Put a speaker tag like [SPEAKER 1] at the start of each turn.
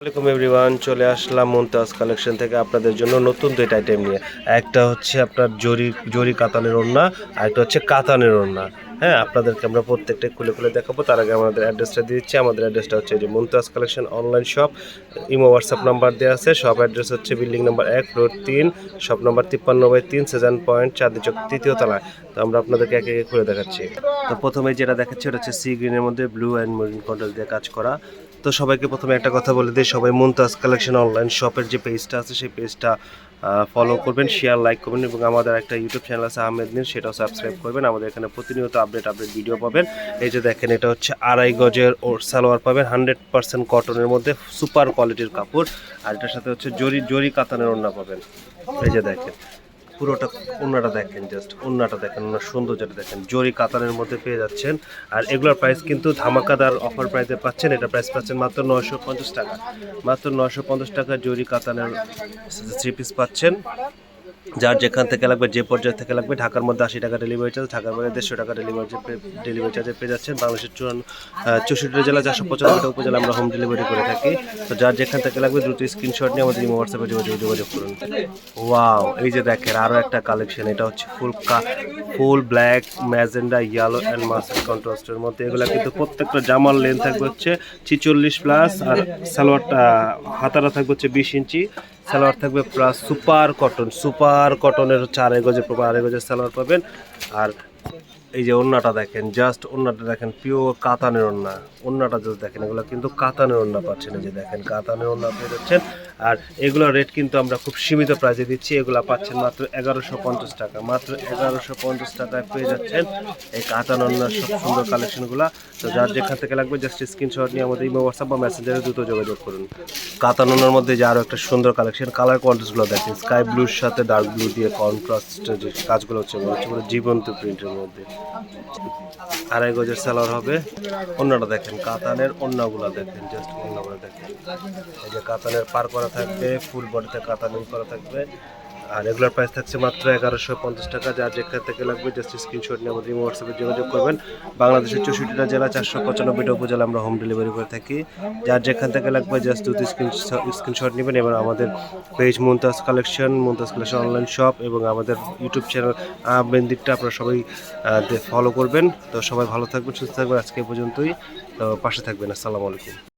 [SPEAKER 1] আসসালামাইকুম এভরিওয়ান, চলে আসলাম মুমতাজ কালেকশন থেকে আপনাদের জন্য নতুন দুইটা আইটেম নিয়ে। একটা হচ্ছে আপনার জরি জরি কাতানের ওড়না, আর একটা হচ্ছে কাতানের ওড়না। হ্যাঁ আপনাদেরকে আমরা প্রত্যেকটা খুলে খুলে দেখাবো। তার আগে আমাদের অ্যাড্রেসটা দিচ্ছি। আমাদের অ্যাড্রেসটা হচ্ছে যে Mumtaz collection online shop imo WhatsApp number দেওয়া আছে। শপ অ্যাড্রেস হচ্ছে বিল্ডিং নাম্বার এক ফ্লোর তিন শপ নাম্বার তিপ্পান্ন বাই তিন সেভেন পয়েন্ট চাঁদনি চক তৃতীয় তলায়। তো আমরা আপনাদেরকে একে একে খুলে দেখাচ্ছি। তো প্রথমে যেটা দেখাচ্ছি, ওটা হচ্ছে সি গ্রিনের মধ্যে ব্লু অ্যান্ড মেরিন কন্ট্রাস্ট দিয়ে কাজ করা। তো সবাইকে প্রথমে একটা কথা বলে দিই। সবাই মুমতাজ কালেকশন অনলাইন শপের যে পেজটা আছে, সেই পেজটা ফলো করবেন শেয়ার লাইক করবেন এবং আমাদের একটা ইউটিউব চ্যানেল আছে, আহমেদ নিন সেটাও সাবস্ক্রাইব করবেন। আমাদের এখানে প্রতিনিয়ত আপডেট আপডেট ভিডিও পাবেন। এই যে দেখেন, এটা হচ্ছে আড়াই গজের ওর সালোয়ার পাবেন হান্ড্রেড পার্সেন্ট কটনের মধ্যে সুপার কোয়ালিটির কাপড়। আর এটার সাথে হচ্ছে জরি জরি কাতানের ওড়না পাবেন। এই যে দেখেন পুরোটা ওনাটা দেখেন জাস্ট ওনাটা দেখেন, ওনার সৌন্দর্যটা দেখেন। জরি কাতানের মধ্যে পেয়ে যাচ্ছেন। আর এগুলোর প্রাইস কিন্তু ধামাকাদার অফার প্রাইসে পাচ্ছেন। এটা প্রাইস পাচ্ছেন মাত্র নশো পঞ্চাশ টাকা। মাত্র নশো পঞ্চাশ টাকা জরি কাতানের থ্রি পিস পাচ্ছেন। যার যেখান থেকে লাগবে, যে পর্যায় থেকে লাগবে, ঢাকার মধ্যে আশি টাকা ডেলিভারি চার্জ ঢাকার বাইরে দেড়শো টাকা ডেলিভারি ডেলিভারি চার্জে পেয়ে যাচ্ছেন বাংলাদেশের চুয়ান্ন চৌষট্টি জেলা চারশো পঁচানব্বইটা উপজেলা আমরা হোম ডেলিভারি করে থাকি। তো যার যেখান থেকে লাগবে দ্রুত স্ক্রিনশট নিয়ে আমাদের হোয়াটসঅ্যাপে যোগাযোগ যোগাযোগ করুন। ওয়াও এই যে দেখেন আরও একটা কালেকশন এটা হচ্ছে ফুল কা ফুল black magenta yellow and master কন্ট্রাস্টের মধ্যে। এগুলো কিন্তু প্রত্যেকটা জামার লেন থাকবে হচ্ছে ছিচল্লিশ প্লাস আর সালোয়ারটা হাতারা থাকবে হচ্ছে বিশ ইঞ্চি সালোয়ার থাকবে প্লাস সুপার কটন, সুপার কটনের হচ্ছে আড়াই গজের আড়াই গজের সালোয়ার পাবেন। আর এই যে ওন্নাটা দেখেন জাস্ট ওন্নাটা দেখেন পিওর কাতানের ওন্না ওন্নাটা জাস্ট দেখেন, এগুলো কিন্তু কাতানের ওন্না পাচ্ছেন, এই যে দেখেন, কাতানের ওন্না পেয়ে যাচ্ছেন। আর এগুলোর রেট কিন্তু আমরা খুব সীমিত প্রাইসে দিচ্ছি, এগুলো পাচ্ছেন মাত্র এগারোশো পঞ্চাশ টাকা। মাত্র এগারোশো পঞ্চাশ টাকায় পেয়ে যাচ্ছেন এই কাতান ওন্নার সব সুন্দর কালেকশনগুলো তো যার যেখান থেকে লাগবে জাস্ট স্ক্রিনশট নিয়ে আমাদের ইমো হোয়াটসঅ্যাপ বা মেসেঞ্জারে দ্রুত যোগাযোগ করুন। কাতান ওন্নার মধ্যে যে আরও একটা সুন্দর কালেকশন কালার কন্ট্রাস্টগুলো দেখেন স্কাই ব্লুর সাথে ডার্ক ব্লু দিয়ে কন্ট্রাস্টের যে কাজগুলো হচ্ছে জীবন্ত প্রিন্টের মধ্যে। আড়াই গজের সালোয়ার হবে। অন্যটা দেখেন, কাতানের অন্যগুলা দেখেন জাস্ট অন্যগুলো দেখেন। এই যে কাতানের পার করা থাকবে ফুল বডিতে কাতানি করা থাকবে। আর রেগুলার প্রাইস থাকছে মাত্র এগারোশো পঞ্চাশ টাকা। যার যেখান থেকে লাগবে জাস্ট স্ক্রিনশট নিয়ে আমাদের হোয়াটসঅ্যাপে যোগাযোগ করবেন। বাংলাদেশের চৌষট্টিটা জেলা চারশো পঁচানব্বইটা উপজেলা আমরা হোম ডেলিভারি করে থাকি। যার যেখান থেকে লাগবে জাস্ট দুটি স্ক্রিন স্ক্রিনশট নেবেন এবং আমাদের page Mumtaz collection Mumtaz collection online shop এবং আমাদের ইউটিউব চ্যানেল মেন দিকটা আপনারা সবাই ফলো করবেন। তো সবাই ভালো থাকবেন, সুস্থ থাকবেন। আজকে পর্যন্তই। তো পাশে থাকবেন। আসসালামু আলাইকুম।